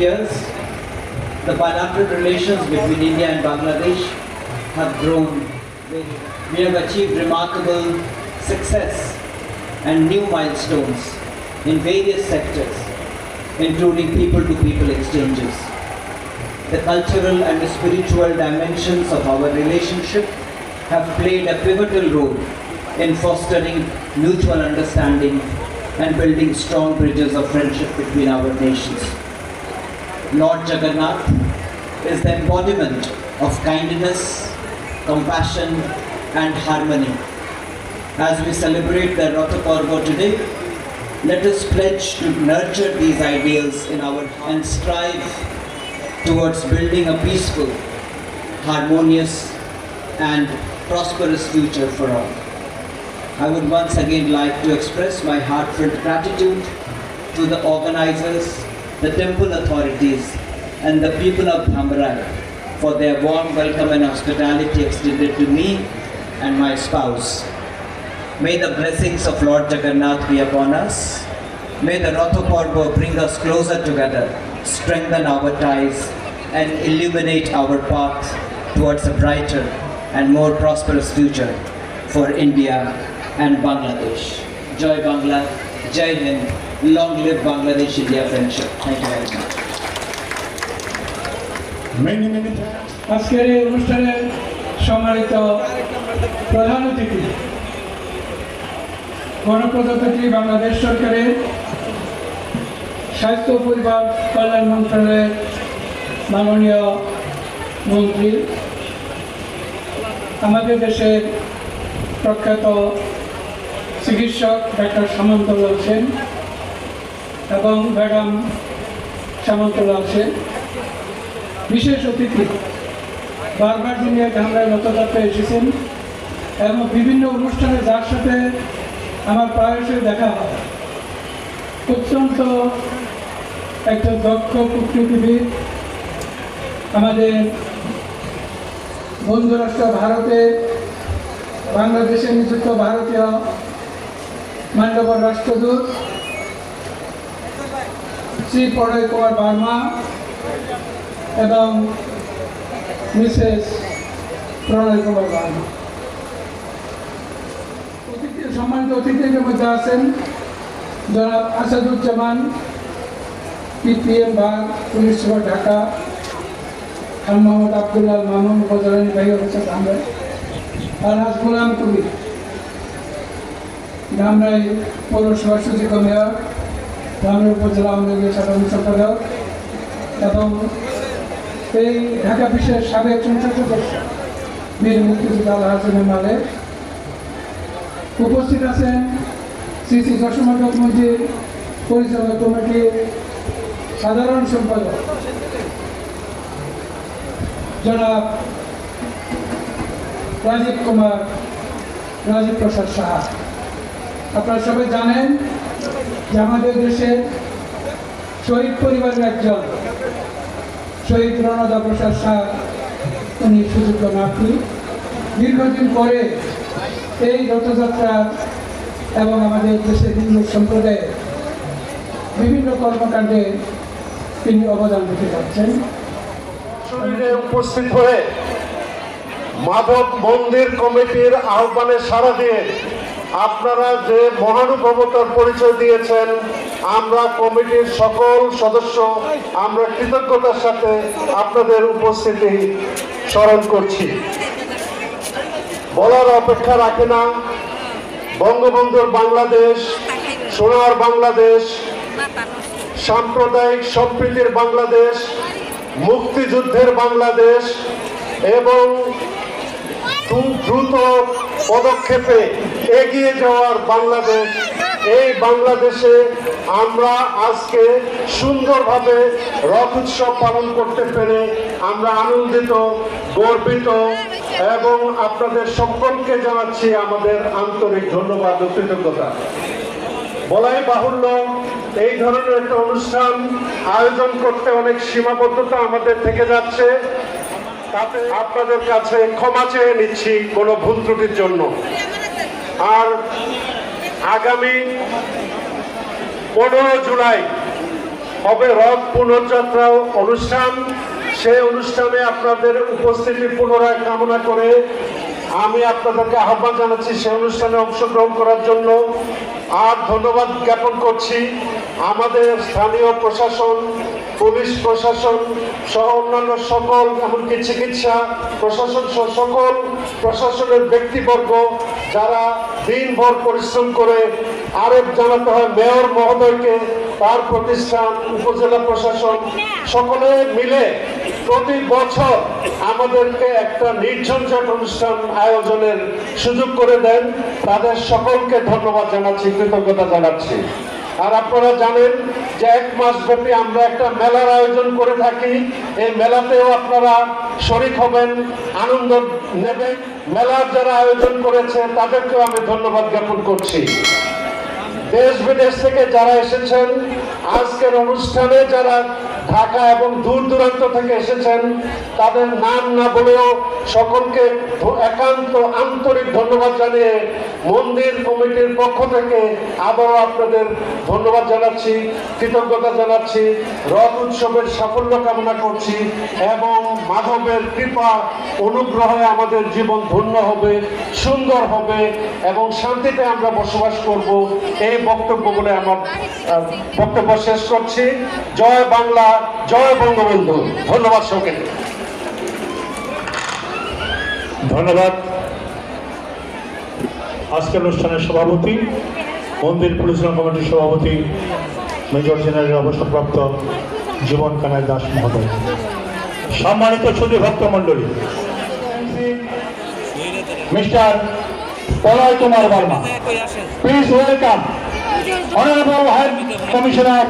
years, the bilateral relations between India and Bangladesh have grown. We have achieved remarkable success and new milestones in various sectors, including people to people exchanges. The cultural and spiritual dimensions of our relationship have played a pivotal role in fostering mutual understanding and building strong bridges of friendship between our nations. Lord Jagannath is the embodiment of kindness, compassion, and harmony. As we celebrate the Ratha Parva today, let us pledge to nurture these ideals in our hearts and strive towards building a peaceful, harmonious, and prosperous future for all. I would once again like to express my heartfelt gratitude to the organizers, the temple authorities, and the people of Dhamrai for their warm welcome and hospitality extended to me and my spouse. May the blessings of Lord Jagannath be upon us. May the Ratha Parva bring us closer together, strengthen our ties, and illuminate our path towards a brighter and more prosperous future for India and Bangladesh. Joy Bangla, Jai Hind, long live Bangladesh India friendship. Thank you very much. Many, many thanks. আজকের এই অনুষ্ঠানে সম্মানিত প্রধান অতিথি গণপ্রজাতন্ত্রী বাংলাদেশ সরকারের স্বাস্থ্য পরিবার কল্যাণ মন্ত্রণালয়ের মাননীয় মন্ত্রী আমাদের দেশের প্রখ্যাত চিকিৎসক ডাক্তার সামন্তলাল সেন এবং ম্যাডাম সামন্তলাল সেন, বিশেষ অতিথি, বারবার যিনি ঢাঙ্গায় রথযাত্রা এসেছেন এবং বিভিন্ন অনুষ্ঠানে যার সাথে আমার প্রায়শই দেখা হয়। অত্যন্ত একটা দক্ষ কূটনীতিবিদ, আমাদের বন্ধুরাষ্ট্র ভারতে, বাংলাদেশে নিযুক্ত ভারতীয় মান্যবর রাষ্ট্রদূত শ্রী প্রণয় কুমার বার্মা এবং মিসেস প্রণয় কুমার বার্মা। অতিথি, সম্মানিত অতিথিদের মধ্যে আছেন জনাব আসাদুজ্জামান, পিপিএম বাগ, পুলিশ সুপার ঢাকা, খান মোহাম্মদ আবদুল্লাহ মামুন, উপজেলা নির্বাহী অফিসার ধামরাই আলহাজ গোলাম কবির ধামরাই পৌরসভা সূচিত মেয়র ধামরাই উপজেলা আওয়ামী লীগের সাধারণ সম্পাদক এবং এই ঢাকা বিশ্বের সাবেক সংসদ সদস্য বীর মুক্তিযোদ্ধা হাসিনের মালে উপস্থিত আছেন শ্রী শ্রী যশোমাদক মন্দির পরিচালক কমিটির সাধারণ সম্পাদক, জনাব রাজীব কুমার, রাজীব প্রসাদ সাহা। আপনারা সবাই জানেন যে আমাদের দেশের শহীদ পরিবারের একজন, শহীদ রণদা প্রসাদ শাহ উনি সুযোগ্য নাতি দীর্ঘদিন পরে এই রথযাত্রা এবং আমাদের দেশের হিন্দু সম্প্রদায়ের বিভিন্ন কর্মকাণ্ডে তিনি অবদান রেখে যাচ্ছেন। শরীরে উপস্থিত হয়ে মাধব মন্দির কমিটির আহ্বানে সাড়া দিয়ে আপনারা যে মহানুভবতার পরিচয় দিয়েছেন, আমরা কমিটির সকল সদস্য, আমরা কৃতজ্ঞতার সাথে আপনাদের উপস্থিতি স্মরণ করছি। বলার অপেক্ষা রাখে না। বঙ্গবন্ধুর বাংলাদেশ, সোনার বাংলাদেশ, সাম্প্রদায়িক সম্প্রীতির বাংলাদেশ, মুক্তিযুদ্ধের বাংলাদেশ এবং দ্রুত পদক্ষেপে এগিয়ে যাওয়ার বাংলাদেশ, এই বাংলাদেশে আমরা আজকে সুন্দরভাবে রথ উৎসব পালন করতে পেরে আমরা আনন্দিত, গর্বিত এবং আপনাদের সকলকে জানাচ্ছি আমাদের আন্তরিক ধন্যবাদ ও কৃতজ্ঞতা। বলাই বাহুল্য, এই ধরনের একটা অনুষ্ঠান আয়োজন করতে অনেক সীমাবদ্ধতা আমাদের থেকে যাচ্ছে। তাতে আপনাদের কাছে ক্ষমা চেয়ে নিচ্ছি কোনো ভুল ত্রুটির জন্য। আর আগামী পনেরো জুলাই হবে রথ পুনর্যাত্রা অনুষ্ঠান। সেই অনুষ্ঠানে আপনাদের উপস্থিতি পুনরায় কামনা করে আমি আপনাদেরকে আহ্বান জানাচ্ছি সেই অনুষ্ঠানে অংশগ্রহণ করার জন্য। আর ধন্যবাদ জ্ঞাপন করছি আমাদের স্থানীয় প্রশাসন পুলিশ, প্রশাসন সহ অন্যান্য সকল, এমনকি চিকিৎসা প্রশাসন সহ সকল প্রশাসনের ব্যক্তিবর্গ যারা দিনভর পরিশ্রম করে আরেক জানাতে হয় মেয়র মহোদয়কে, তার প্রতিষ্ঠান, উপজেলা প্রশাসন, সকলে মিলে প্রতি বছর আমাদেরকে একটা নির্ঝঞ্ঝাট অনুষ্ঠান আয়োজনের সুযোগ করে দেন। তাদের সকলকে ধন্যবাদ জানাচ্ছি, কৃতজ্ঞতা জানাচ্ছি। আর আপনারা জানেন যে এক মাস ব্যাপী আমরা একটা মেলার আয়োজন করে থাকি। এই মেলাতেও আপনারা শরিক হবেন, আনন্দ নেবেন। মেলার যারা আয়োজন করেছে, তাদেরকেও আমি ধন্যবাদ জ্ঞাপন করছি। দেশ বিদেশ থেকে যারা এসেছেন, আজকের অনুষ্ঠানে যারা ঢাকা এবং দূর দূরান্ত থেকে এসেছেন, তাদের নাম না বলেও সকলকে একান্ত আন্তরিক ধন্যবাদ জানিয়ে মন্দির কমিটির পক্ষ থেকে আবারও আপনাদের ধন্যবাদ জানাচ্ছি, কৃতজ্ঞতা জানাচ্ছি, রথ উৎসবের সাফল্য কামনা করছি এবং মাধবের কৃপা অনুগ্রহে আমাদের জীবন ধন্য হবে, সুন্দর হবে এবং শান্তিতে আমরা বসবাস করব। এই বক্তব্য বলে আমার বক্তব্য শেষ করছি। জয় বাংলা, জয় বঙ্গবন্ধু। ধন্যবাদ সবাইকে। ধন্যবাদ। আজকের অনুষ্ঠানের সভাপতি, মন্দির পরিচালনা কমিটির সভাপতি, মেজর জেনারেল অবসরপ্রাপ্ত জীবন কানাই দাস মহোদয়। সম্মানিত সুদী ভক্ত মণ্ডলী, Mister Paloy Kumar Verma please welcome honourable head commissioner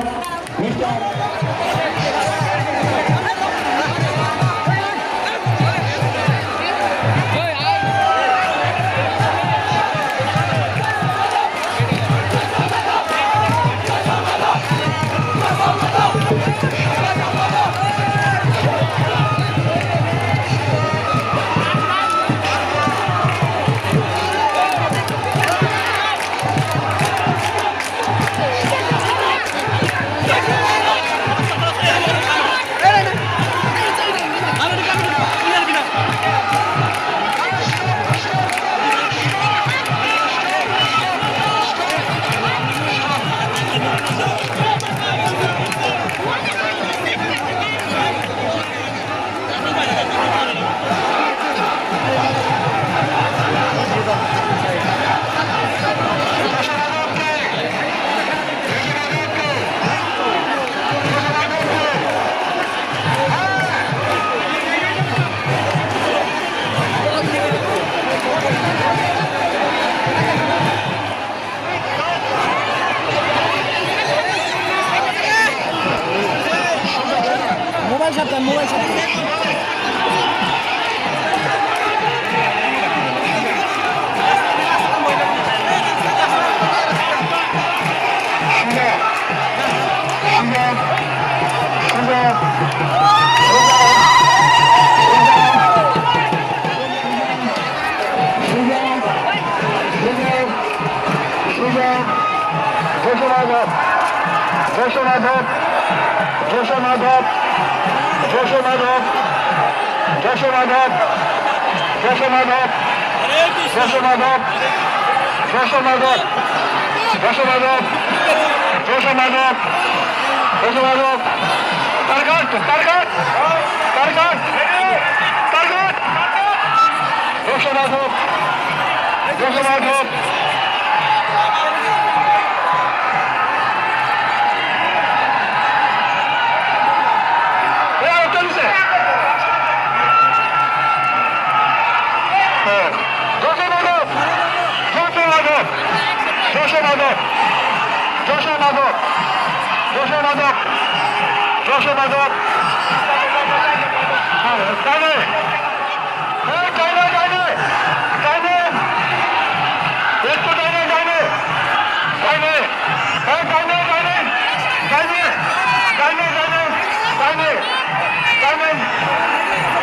Jashomadhab Jashomadhab Jashomadhab Jashomadhab Jashomadhab Jashomadhab Jashomadhab Jashomadhab Jashomadhab target target target target Jashomadhab Jashomadhab Yeah, শোষণ আদক শোষণ আদক শোষণ আদক শোষণ আদক তাহলে Diamond! Diamond!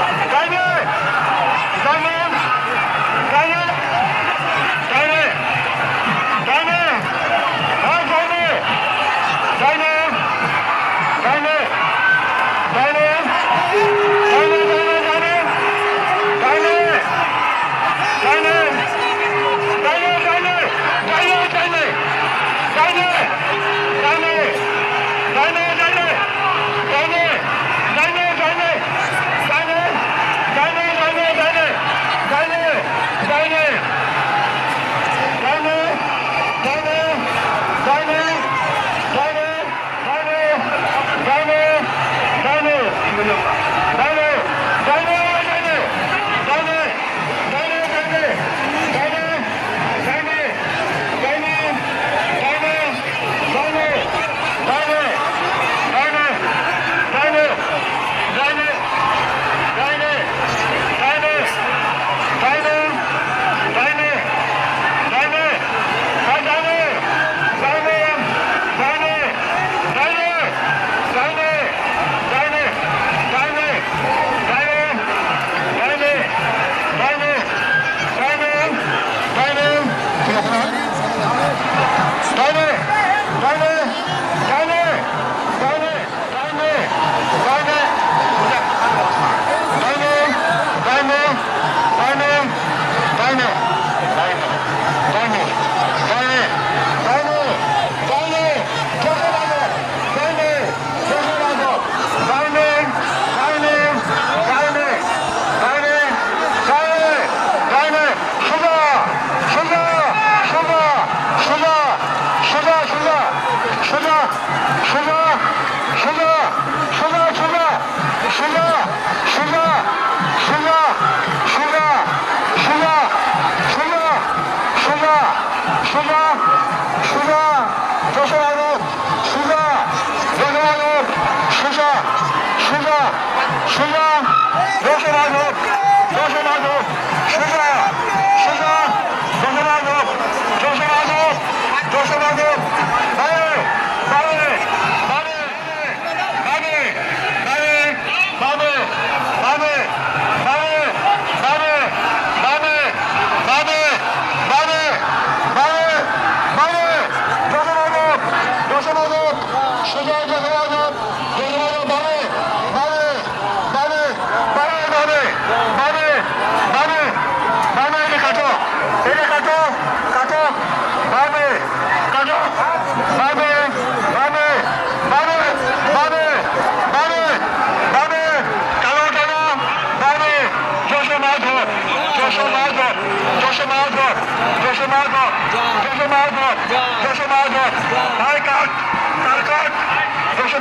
Dos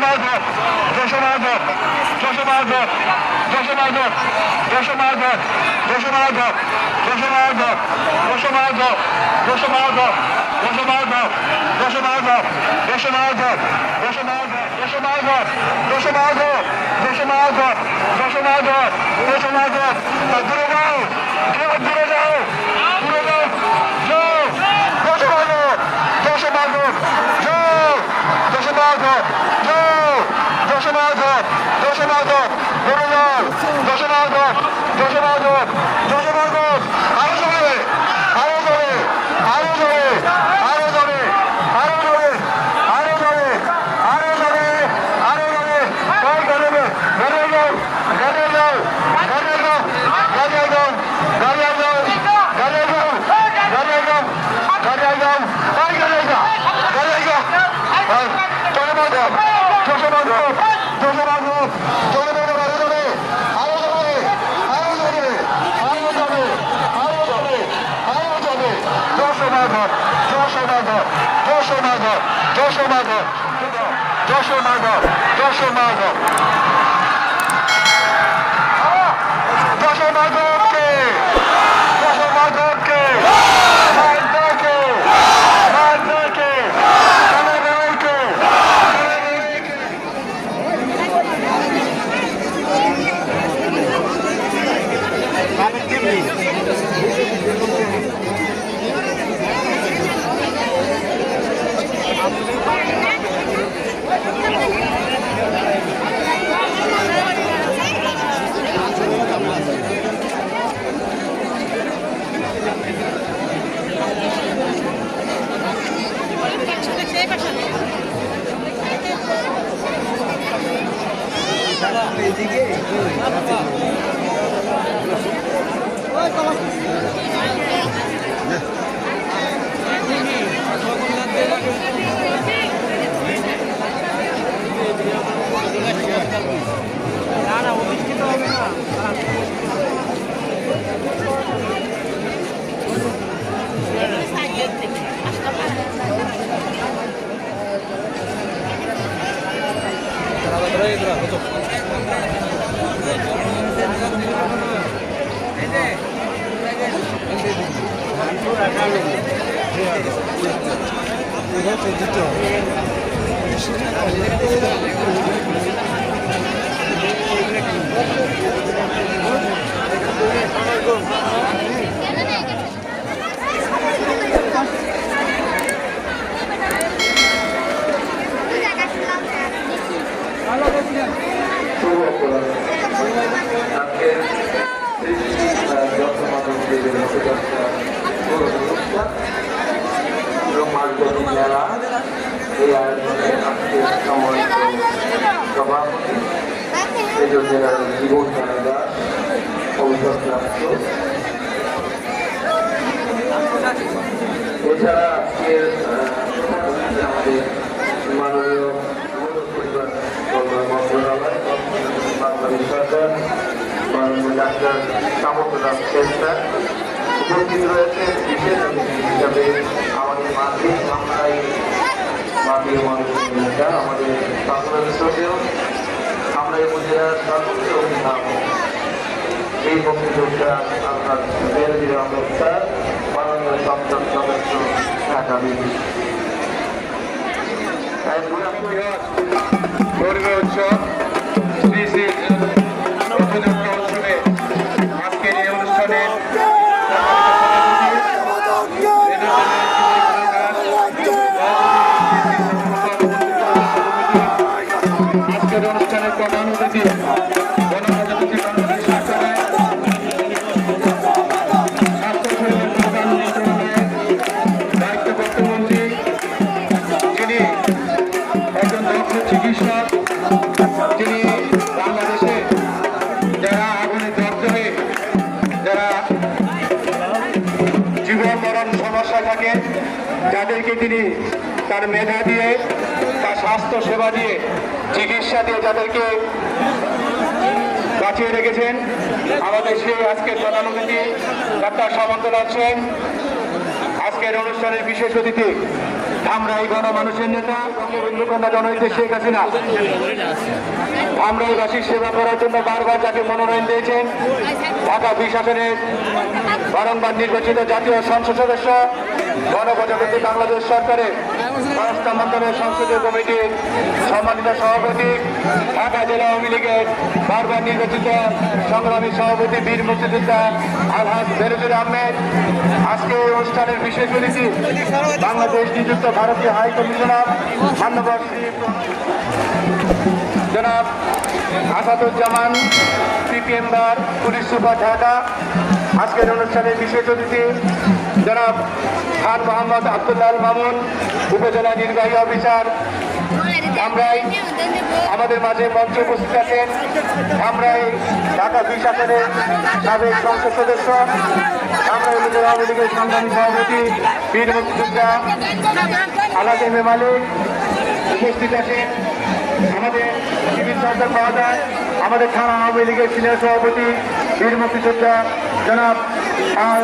মাধব যশো মাধব যশো মাধব যশো মাধব যশো মাধব যশো মাধব যশো মাধব যশো মাধব যশো মাধব যশো মাধব যশো মাধব যশো মাধব যশো মাধব যশো মাধব যশো মাধব যশো মাধব যশো মাধব যশো মাধব দূরে যাও দূরে যাও দূরে যাও যাও যশো মাধব যশো মাধব যাও যশো দশ হাজার দশ হাজার দশ হাজার যশো মাধব যশো মাধব যশো মাধব যশো মাধবকে যশো মাধবকে এছাড়া আজকের আমাদের মাননীয় বাংলাদেশ সরকার, মাননীয় ডাক্তার কামতরাম সেন্টার উপস্থিত রয়েছেন হিসাবে আমাদের মাতৃ সামরাই মাতৃ মানুষের আমাদের বাংলাদেশকেও সামরাই উপজেলার সর্বোচ্চ অভিভাবক। এই বক্তৃতা আপনার মেয়ের বিরাম সংসদের সংসদ সদস্য ঢাকা বিভাগ উৎসব থাকে যাদেরকে তিনি তার মেধা দিয়ে, তার স্বাস্থ্য সেবা দিয়ে, চিকিৎসা দিয়ে যাদেরকে বাঁচিয়ে রেখেছেন। আমাদের সেই আজকের প্রধান অতিথি, ডাক্তার সামন্তলাল সেন। আজকের অনুষ্ঠানের বিশেষ অতিথি আমরা এই গণমানুষের নেতা, বঙ্গবন্ধুকন্যা জনহিতে শেখ হাসিনা। আমরা এই বাসীর সেবা করার জন্য বারবার যাকে মনোনয়ন দিয়েছেন। ঢাকা বিশ আসনের বারংবার নির্বাচিত জাতীয় সংসদ সদস্য গণপ্রজাতন্ত্রী বাংলাদেশ সরকারের স্বরাষ্ট্র মন্ত্রণালয়ের সংসদীয় কমিটির সম্মানিত সভাপতি, ঢাকা জেলা আওয়ামী লীগের বারবার নির্বাচিত সংগ্রামী সভাপতি বীর মুক্তিযোদ্ধা আলহাজ বেরুজুর আহমেদ। আজকে এই অনুষ্ঠানের বিশেষ অতিথি বাংলাদেশ নিযুক্ত ভারতীয় হাই কমিশনার মান্যবর জনাব আসাদুজ্জামান সিপিএম বার পুলিশ সুপার ঢাকা। আজকের অনুষ্ঠানে বিশেষ অতিথি জনাব খান মোহাম্মদ আব্দুল্লাহ মামুন, উপজেলা নির্বাহী অফিসার। আমরাই আমাদের মাঝে মঞ্চে উপস্থিত আছেন। আমরাই ঢাকা বিশ আসনের সাবেক সংসদ সদস্য। আমরা উপজেলা আওয়ামী লীগের সংগ্রামী সভাপতি বীর মুক্তিযোদ্ধা আলাদ এম এ মালিক উপস্থিত আছেন। আমাদের সিভিল সরকার পাওয়া যায় আমাদের থানা আওয়ামী লীগের সিনিয়র সভাপতি বীর মুক্তিযোদ্ধা জনাব আর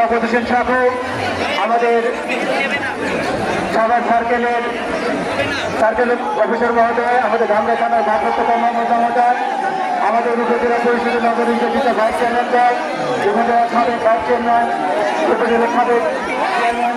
শওকত হোসেন সাকু আমাদের সাভার সার্কেলের সার্কেলের অফিসার মহোদয়, আমাদের ধামরা থানার ভারপ্রাপ্ত কর্মকর্তা মহোদয়, আমাদের উপজেলা পরিষদের নগর নির্বাচিত ভাইস চেয়ারম্যান উপজেলা সাবেক ভাইস চেয়ারম্যান, উপজেলা সাবেক চেয়ারম্যান